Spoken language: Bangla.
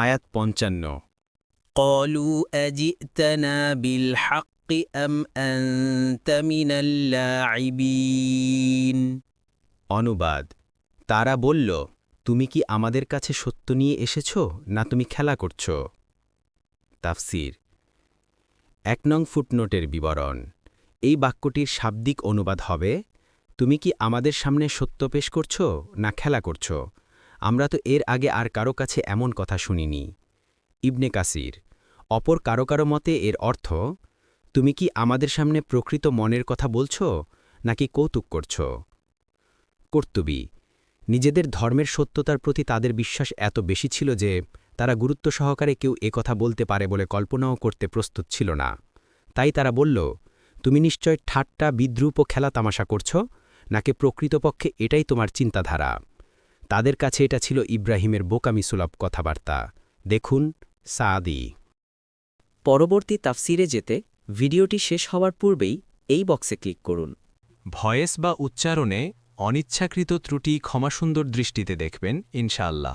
আয়াত পঞ্চান্ন। কলু বিল এম আইবিন অনুবাদ তারা বলল তুমি কি আমাদের কাছে সত্য নিয়ে এসেছ না তুমি খেলা করছ? তাফসির এক নং ফুটনোটের বিবরণ এই বাক্যটির শাব্দিক অনুবাদ হবে তুমি কি আমাদের সামনে সত্য পেশ করছ না খেলা করছ? আমরা তো এর আগে আর কারও কাছে এমন কথা শুনিনি। ইবনে কাসির, অপর কারও কারও মতে এর অর্থ, তুমি কি আমাদের সামনে প্রকৃত মনের কথা বলছ, নাকি কৌতুক করছ? কর্তুবী, নিজেদের ধর্মের সত্যতার প্রতি তাদের বিশ্বাস এত বেশি ছিল যে, তারা গুরুত্ব সহকারে কেউ এ কথা বলতে পারে বলে কল্পনাও করতে প্রস্তুত ছিল না। তাই তারা বলল, তুমি নিশ্চয় ঠাট্টা, বিদ্রুপ ও খেলা তামাশা করছ, নাকি প্রকৃতপক্ষে এটাই তোমার চিন্তাধারা? তাদের কাছে এটা ছিল ইব্রাহিমের বোকামি সুলভ কথাবার্তা। দেখুন সাদি। পরবর্তী তাফসিরে যেতে ভিডিওটি শেষ হওয়ার পূর্বেই এই বক্সে ক্লিক করুন। ভয়েস বা উচ্চারণে অনিচ্ছাকৃত ত্রুটি ক্ষমাসুন্দর দৃষ্টিতে দেখবেন ইনশাআল্লাহ।